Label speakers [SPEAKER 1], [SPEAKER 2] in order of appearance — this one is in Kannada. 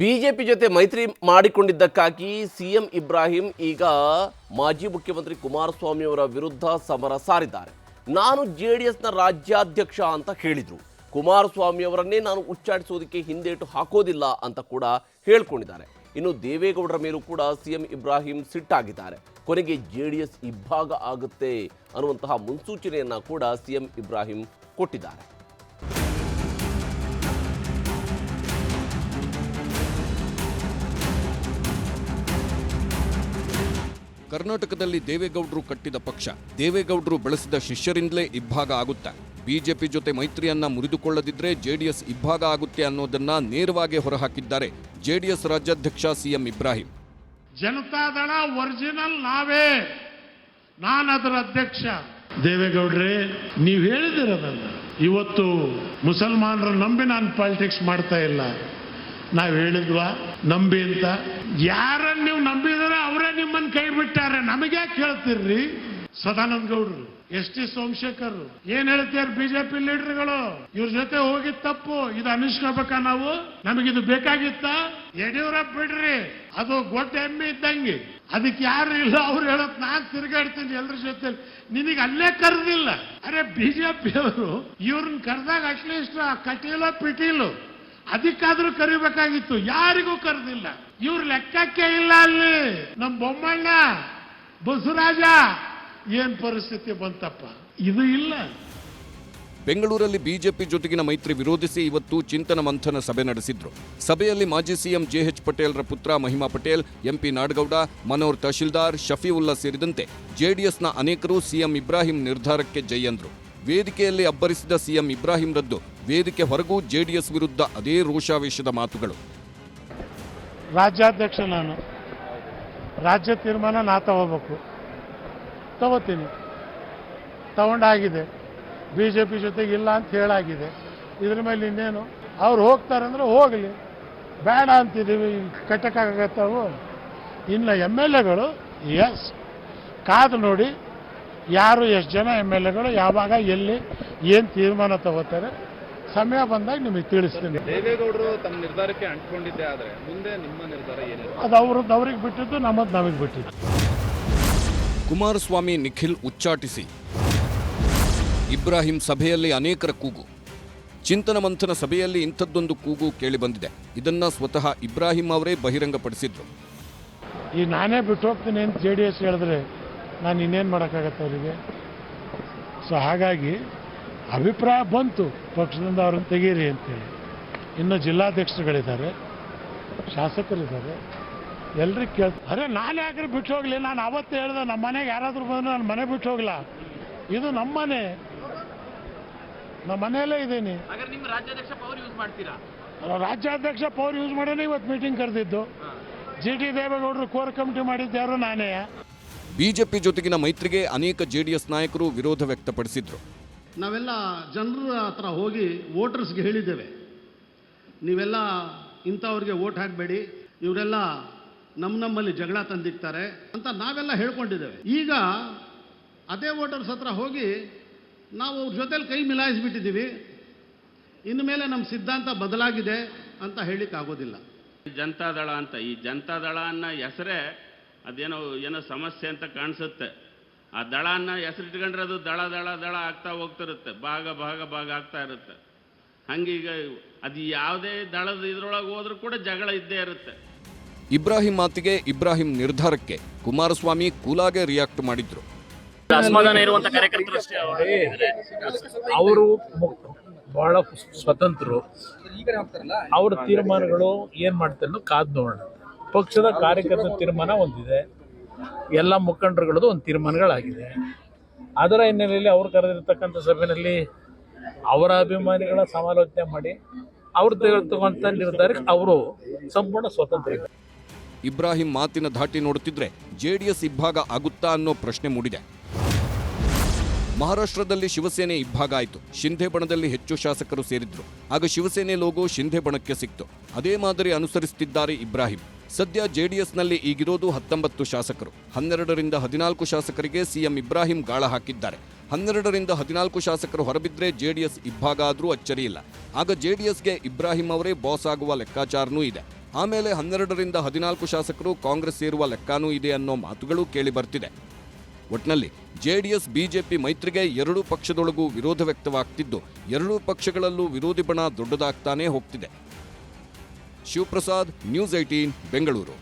[SPEAKER 1] ಬಿಜೆಪಿ ಜೊತೆ ಮೈತ್ರಿ ಮಾಡಿಕೊಂಡಿದ್ದಕ್ಕಾಗಿ ಸಿಎಂ ಇಬ್ರಾಹಿಂ ಈಗ ಮಾಜಿ ಮುಖ್ಯಮಂತ್ರಿ ಕುಮಾರಸ್ವಾಮಿಯವರ ವಿರುದ್ಧ ಸಮರ ಸಾರಿದ್ದಾರೆ. ನಾನು ಜೆ ಡಿ ಎಸ್ನ ರಾಜ್ಯಾಧ್ಯಕ್ಷ ಅಂತ ಹೇಳಿದರು. ಕುಮಾರಸ್ವಾಮಿ ಅವರನ್ನೇ ನಾನು ಉಚ್ಚಾಟಿಸೋದಕ್ಕೆ ಹಿಂದೇಟು ಹಾಕೋದಿಲ್ಲ ಅಂತ ಕೂಡ ಹೇಳ್ಕೊಂಡಿದ್ದಾರೆ. ಇನ್ನು ದೇವೇಗೌಡರ ಮೇಲೂ ಕೂಡ ಸಿಎಂ ಇಬ್ರಾಹಿಂ ಸಿಟ್ಟಾಗಿದ್ದಾರೆ. ಕೊನೆಗೆ ಜೆ ಡಿ ಎಸ್ ಇಬ್ಬಾಗ ಆಗುತ್ತೆ ಅನ್ನುವಂತಹ ಮುನ್ಸೂಚನೆಯನ್ನ ಕೂಡ ಸಿಎಂ ಇಬ್ರಾಹಿಂ ಕೊಟ್ಟಿದ್ದಾರೆ.
[SPEAKER 2] ಕರ್ನಾಟಕದಲ್ಲಿ ದೇವೇಗೌಡರು ಕಟ್ಟಿದ ಪಕ್ಷ. ದೇವೇಗೌಡರು ಬೆಳೆಸಿದ ಶಿಷ್ಯರಿಂದಲೇ ಇಬ್ಬಾಗ ಆಗುತ್ತಾ? ಬಿಜೆಪಿ ಜೊತೆ ಮೈತ್ರಿಯನ್ನ ಮುರಿದುಕೊಳ್ಳದಿದ್ರೆ ಜೆಡಿಎಸ್ ಇಬ್ಬಾಗ ಆಗುತ್ತೆ ಅನ್ನೋದನ್ನ ನೇರವಾಗಿ ಹೊರಹಾಕಿದ್ದಾರೆ ಜೆಡಿಎಸ್ ರಾಜ್ಯಾಧ್ಯಕ್ಷ ಸಿಎಂ ಇಬ್ರಾಹಿಂ.
[SPEAKER 3] ಜನತಾದಳ ಒರಿಜಿನಲ್ ನಾವೇ. ನಾನು ಅದರ ಅಧ್ಯಕ್ಷ. ದೇವೇಗೌಡ್ರೆ ನೀವು ಹೇಳಿದಿರೋದಲ್ಲ ಇವತ್ತು ಮುಸಲ್ಮಾನರ ನಂಬಿ ನಾನು ಪಾಲಿಟಿಕ್ಸ್ ಮಾಡ್ತಾ ಇಲ್ಲ. ನಾವು ಹೇಳಿದ್ವಾ? ನಂಬಿ ಅಂತ? ಯಾರನ್ನ ನೀವು ಅವರೇ ನಿಮ್ಮನ್ನ ಕೈ ಬಿಟ್ಟಾರೆ ನಮಗೆ ಕೇಳ್ತಿರ್ರಿ? ಸದಾನಂದ ಗೌಡರು, ಎಸ್ ಟಿ ಸೋಮಶೇಖರ್, ಏನ್ ಹೇಳ್ತಾರೆ ಬಿಜೆಪಿ ಲೀಡರ್ಗಳು? ಇವ್ರ ಜೊತೆ ಹೋಗಿ ತಪ್ಪು, ಇದು ಅನಿಸ್ಕೋಬೇಕ ನಾವು? ನಮಗಿದು ಬೇಕಾಗಿತ್ತ? ಯಡಿಯೂರಪ್ಪ ಬಿಡ್ರಿ, ಅದು ಗೊಡ್ಡ ಎಮ್ಮೆ ಇದ್ದಂಗೆ. ಅದಕ್ಕೆ ಯಾರು ಇಲ್ಲ, ಅವ್ರು ಹೇಳತ್ ನಾನ್ ತಿರುಗಾಡ್ತೀನಿ ಎಲ್ಲರ ಜೊತೆ ನಿನಗೆ ಅಲ್ಲೇ ಕರೆದಿಲ್ಲ. ಅರೆ ಬಿಜೆಪಿ ಅವರು ಇವ್ರನ್ನ ಕರೆದಾಗ ಅಟ್ಲೀಸ್ಟ್ ಕಟೀಲೋ ಪಿಟೀಲು ಅದಕ್ಕಾದ್ರೂ ಕರಿಬೇಕಾಗಿತ್ತು. ಯಾರಿಗೂ ಕರೆದಿಲ್ಲ. ಇವ್ರ ಲೆಕ್ಕಕ್ಕೆ ಇಲ್ಲ ಅಲ್ಲಿ. ನಮ್ ಬೊಮ್ಮಣ್ಣ, ಬಸವರಾಜ, ಏನ್ ಪರಿಸ್ಥಿತಿ ಬಂತಪ್ಪ? ಇದು ಇಲ್ಲ.
[SPEAKER 2] ಬೆಂಗಳೂರಲ್ಲಿ ಬಿಜೆಪಿ ಜೊತೆಗಿನ ಮೈತ್ರಿ ವಿರೋಧಿಸಿ ಇವತ್ತು ಚಿಂತನ ಮಂಥನ ಸಭೆ ನಡೆಸಿದ್ರು. ಸಭೆಯಲ್ಲಿ ಮಾಜಿ ಸಿಎಂ ಜೆಎಚ್ ಪಟೇಲ್ರ ಪುತ್ರ ಮಹಿಮಾ ಪಟೇಲ್, ಎಂಪಿ ನಾಡಗೌಡ, ಮನೋಹರ್ ತಹಶೀಲ್ದಾರ್, ಶಫೀವುಲ್ಲಾ ಸೇರಿದಂತೆ ಜೆಡಿಎಸ್ನ ಅನೇಕರು ಸಿಎಂ ಇಬ್ರಾಹಿಂ ನಿರ್ಧಾರಕ್ಕೆ ಜೈ ಅಂದ್ರು. ವೇದಿಕೆಯಲ್ಲಿ ಅಬ್ಬರಿಸಿದ ಸಿಎಂ ಇಬ್ರಾಹಿಂ ರದ್ದು. ವೇದಿಕೆ ಹೊರಗೂ ಜೆಡಿಎಸ್ ವಿರುದ್ಧ ಅದೇ ರೋಷಾವೇಶದ ಮಾತುಗಳು.
[SPEAKER 3] ರಾಜ್ಯಾಧ್ಯಕ್ಷ ನಾನು. ರಾಜ್ಯ ತೀರ್ಮಾನ ನಾ ತಗೋಬೇಕು. ತಗೋತೀನಿ. ತಗೊಂಡಾಗಿದೆ. ಬಿ ಜೆ ಪಿ ಜೊತೆಗೆ ಇಲ್ಲ ಅಂತ ಹೇಳಾಗಿದೆ. ಇದ್ರ ಮೇಲೆ ಇನ್ನೇನು? ಅವ್ರು ಹೋಗ್ತಾರೆ ಅಂದ್ರೆ ಹೋಗಲಿ. ಬೇಡ ಅಂತಿದ್ದೀವಿ. ಕಟ್ಟಕ್ಕಾಗತ್ತವು. ಇನ್ನು ಎಂ ಎಲ್ ಎಗಳು, ಎಸ್. ಕಾದು ನೋಡಿ ಯಾರು ಎಷ್ಟು ಜನ ಎಂ ಎಲ್ ಎಗಳು ಯಾವಾಗ ಎಲ್ಲಿ ಏನು ತೀರ್ಮಾನ ತಗೋತಾರೆ ಸಮಯ ಬಂದಾಗ ನಿಮಗೆ ತಿಳಿಸ್ತೀನಿ.
[SPEAKER 4] ದೇವೇಗೌಡರು ತಮ್ಮ ನಿರ್ಧಾರಕ್ಕೆ ಅಂಟ್ಕೊಂಡಿದ್ದೆ ಆದರೆ ಮುಂದೆ ನಿಮ್ಮ ನಿರ್ಧಾರ ಏನಿದೆ?
[SPEAKER 3] ಅದು ಅವ್ರದ್ದು ಅವ್ರಿಗೆ ಬಿಟ್ಟಿದ್ದು ನಮ್ಮದು ನಮಗೆ ಬಿಟ್ಟಿದ್ದು.
[SPEAKER 2] ಕುಮಾರಸ್ವಾಮಿ ನಿಖಿಲ್ ಉಚ್ಚಾಟಿಸಿ. ಇಬ್ರಾಹಿಂ ಸಭೆಯಲ್ಲಿ ಅನೇಕರ ಕೂಗು. ಚಿಂತನ ಮಂಥನ ಸಭೆಯಲ್ಲಿ ಇಂಥದ್ದೊಂದು ಕೂಗು ಕೇಳಿಬಂದಿದೆ ಇದನ್ನ ಸ್ವತಃ ಇಬ್ರಾಹಿಂ ಅವರೇ ಬಹಿರಂಗಪಡಿಸಿದ್ರು.
[SPEAKER 3] ಈ ನಾನೇ ಬಿಟ್ಟು ಹೋಗ್ತೀನಿ ಅಂತ ಜೆ ಡಿ ಎಸ್ ಹೇಳಿದ್ರೆ ನಾನು ಇನ್ನೇನು ಮಾಡೋಕ್ಕಾಗತ್ತೆ ಅವರಿಗೆ? ಸೊ ಹಾಗಾಗಿ ಅಭಿಪ್ರಾಯ ಬಂತು. ಪಕ್ಷದಿಂದ ಅವ್ರನ್ನ ತೆಗೀರಿ ಅಂತೇಳಿ. ಇನ್ನು ಜಿಲ್ಲಾಧ್ಯಕ್ಷರುಗಳಿದ್ದಾರೆ ಶಾಸಕರಿದ್ದಾರೆ ಎಲ್ರಿಗೆ ಕೇಳ ಅರೆ ನಾನು ಯಾಕ್ರೆ ಬಿಟ್ಟು ಹೋಗ್ಲಿ? ನಾನು ಅವತ್ತು ಹೇಳ್ದೆ ನಮ್ಮ ಮನೆಗೆ ಯಾರಾದರೂ ಬಂದರೆ ನಾನು ಮನೆ ಬಿಟ್ಟು ಹೋಗ್ಲಾ? ಇದು ನಮ್ಮ ಮನೆ. ನಮ್ಮ ಮನೆಯಲ್ಲೇ ಇದ್ದೀನಿ.
[SPEAKER 4] ಹಾಗಾದ್ರೆ ನಿಮ್ಮ ರಾಜ್ಯಾಧ್ಯಕ್ಷ ಪವರ್ ಯೂಸ್ ಮಾಡ್ತೀರಾ?
[SPEAKER 3] ರಾಜ್ಯಾಧ್ಯಕ್ಷ ಪವರ್ ಯೂಸ್ ಮಾಡೋಣ ಇವತ್ತು ಮೀಟಿಂಗ್ ಕರೆದಿದ್ದು. ಜಿ ಟಿ ದೇವೇಗೌಡರು ಕೋರ್ ಕಮಿಟಿ ಮಾಡಿದ್ದು ಯಾರು? ನಾನೇ.
[SPEAKER 2] ಬಿಜೆಪಿ ಜೊತೆಗಿನ ಮೈತ್ರಿಗೆ ಅನೇಕ ಜೆಡಿಎಸ್ ನಾಯಕರು ವಿರೋಧ ವ್ಯಕ್ತಪಡಿಸಿದ್ರು.
[SPEAKER 5] ನಾವೆಲ್ಲ ಜನರ ಹತ್ರ ಹೋಗಿ ವೋಟರ್ಸ್ಗೆ ಹೇಳಿದ್ದೇವೆ. ನೀವೆಲ್ಲ ಇಂಥವ್ರಿಗೆ ವೋಟ್ ಹಾಕಬೇಡಿ. ಇವರೆಲ್ಲ ನಮ್ಮ ನಮ್ಮಲ್ಲಿ ಜಗಳ ತಂದಿಕ್ತಾರೆ ಅಂತ ನಾವೆಲ್ಲ ಹೇಳ್ಕೊಂಡಿದ್ದೇವೆ. ಈಗ ಅದೇ ವೋಟರ್ಸ್ ಹತ್ರ ಹೋಗಿ ನಾವು ಅವ್ರ ಜೊತೆಲಿ ಕೈ ಮಿಲಾಯಿಸ್ಬಿಟ್ಟಿದ್ದೀವಿ. ಇನ್ನು ಮೇಲೆ ನಮ್ಮ ಸಿದ್ಧಾಂತ ಬದಲಾಗಿದೆ ಅಂತ ಹೇಳಿಕ್ಕಾಗೋದಿಲ್ಲ.
[SPEAKER 6] ಜನತಾದಳ ಅಂತ ಈ ಜನತಾದಳ ಅನ್ನೋ ಹೆಸರೇ ಅದೇನೋ ಏನೋ ಸಮಸ್ಯೆ ಅಂತ ಕಾಣಿಸುತ್ತೆ. ಆ ದಳನ ಅನ್ನೋ ಹೆಸರಿಟ್ಕೊಂಡ್ರೆ ಅದು ದಳ ದಳ ದಳ ಆಗ್ತಾ ಹೋಗ್ತಿರುತ್ತೆ. ಭಾಗ ಭಾಗ ಭಾಗ ಆಗ್ತಾ ಇರುತ್ತೆ. ಹಂಗೀಗ ಅದು ಯಾವುದೇ ದಳದ ಇದ್ರೊಳಗೆ ಹೋದ್ರೂ ಕೂಡ ಜಗಳ ಇದ್ದೇ ಇರುತ್ತೆ.
[SPEAKER 2] ಇಬ್ರಾಹಿಂ ಮಾತಿಗೆ ಇಬ್ರಾಹಿಂ ನಿರ್ಧಾರಕ್ಕೆ ಕುಮಾರಸ್ವಾಮಿ ಕೂಲಾಗೆ ರಿಯಾಕ್ಟ್ ಮಾಡಿದ್ರು.
[SPEAKER 7] ಅಸಮಾಧಾನ ಇರುವಂತ ಕಾರ್ಯಕರ್ತರು ಅಷ್ಟೇ
[SPEAKER 8] ಅವರು. ಬಹಳ ಸ್ವತಂತ್ರರು. ಅವ್ರ ತೀರ್ಮಾನಗಳು ಏನ್ ಮಾಡ್ತಾರೆ ಕಾದ್ ನೋಡೋಣ. ಪಕ್ಷದ ಕಾರ್ಯಕರ್ತರ ತೀರ್ಮಾನ ಒಂದಿದೆ. ಎಲ್ಲ ಮುಖಂಡರುಗಳದ್ದು ಒಂದು ತೀರ್ಮಾನಗಳಾಗಿದೆ. ಅದರ ಹಿನ್ನೆಲೆಯಲ್ಲಿ ಅವರು ಕರೆದಿರ್ತಕ್ಕಂಥ ಸಭೆಯಲ್ಲಿ ಅವರ ಅಭಿಮಾನಿಗಳ ಸಮಾಲೋಚನೆ ಮಾಡಿ ಅವ್ರು ತೆಗೆದುಕೊಂಡ ನಿರ್ಧಾರಕ್ಕೆ ಅವರು ಸಂಪೂರ್ಣ ಸ್ವತಂತ್ರ
[SPEAKER 2] ಇಬ್ರಾಹಿಂ ಮಾತಿನ ಧಾಟಿ ನೋಡುತ್ತಿದ್ರೆ ಜೆಡಿಎಸ್ ಇಬ್ಬಾಗ ಆಗುತ್ತಾ ಅನ್ನೋ ಪ್ರಶ್ನೆ ಮೂಡಿದೆ. ಮಹಾರಾಷ್ಟ್ರದಲ್ಲಿ ಶಿವಸೇನೆ ಇಬ್ಬಾಗ ಆಯಿತು. ಶಿಂಧೆ ಬಣದಲ್ಲಿ ಹೆಚ್ಚು ಶಾಸಕರು ಸೇರಿದ್ರು. ಆಗ ಶಿವಸೇನೆ ಲೋಗೋ ಶಿಂಧೆ ಬಣಕ್ಕೆ ಸಿಕ್ತು. ಅದೇ ಮಾದರಿ ಅನುಸರಿಸುತ್ತಿದ್ದಾರೆ ಇಬ್ರಾಹಿಂ. ಸದ್ಯ ಜೆಡಿಎಸ್ನಲ್ಲಿ ಈಗಿರೋದು ಹತ್ತೊಂಬತ್ತು ಶಾಸಕರು. ಹನ್ನೆರಡರಿಂದ ಹದಿನಾಲ್ಕು ಶಾಸಕರಿಗೆ ಸಿಎಂ ಇಬ್ರಾಹಿಂ ಗಾಳ ಹಾಕಿದ್ದಾರೆ. ಹನ್ನೆರಡರಿಂದ ಹದಿನಾಲ್ಕು ಶಾಸಕರು ಹೊರಬಿದ್ರೆ ಜೆಡಿಎಸ್ ಇಬ್ಬಾಗ ಆದರೂ ಅಚ್ಚರಿಯಿಲ್ಲ ಆಗ ಜೆಡಿಎಸ್ಗೆ ಇಬ್ರಾಹಿಂ ಅವರೇ ಬಾಸ್ ಆಗುವ ಲೆಕ್ಕಾಚಾರನೂ ಇದೆ. ಆಮೇಲೆ ಹನ್ನೆರಡರಿಂದ ಹದಿನಾಲ್ಕು ಶಾಸಕರು ಕಾಂಗ್ರೆಸ್ ಸೇರುವ ಲೆಕ್ಕಾನೂ ಇದೆ ಅನ್ನೋ ಮಾತುಗಳು ಕೇಳಿ ಬರ್ತಿದೆ. ಒಟ್ನಲ್ಲಿ ಜೆಡಿಎಸ್, ಬಿಜೆಪಿ ಮೈತ್ರಿಗೆ ಎರಡೂ ಪಕ್ಷದೊಳಗೂ ವಿರೋಧ ವ್ಯಕ್ತವಾಗ್ತಿದ್ದು, ಎರಡೂ ಪಕ್ಷಗಳಲ್ಲೂ ವಿರೋಧಿ ಬಣ ದೊಡ್ಡದಾಗ್ತಾನೇ ಹೋಗ್ತಿದೆ. Shivaprasad news eighteen Bengaluru.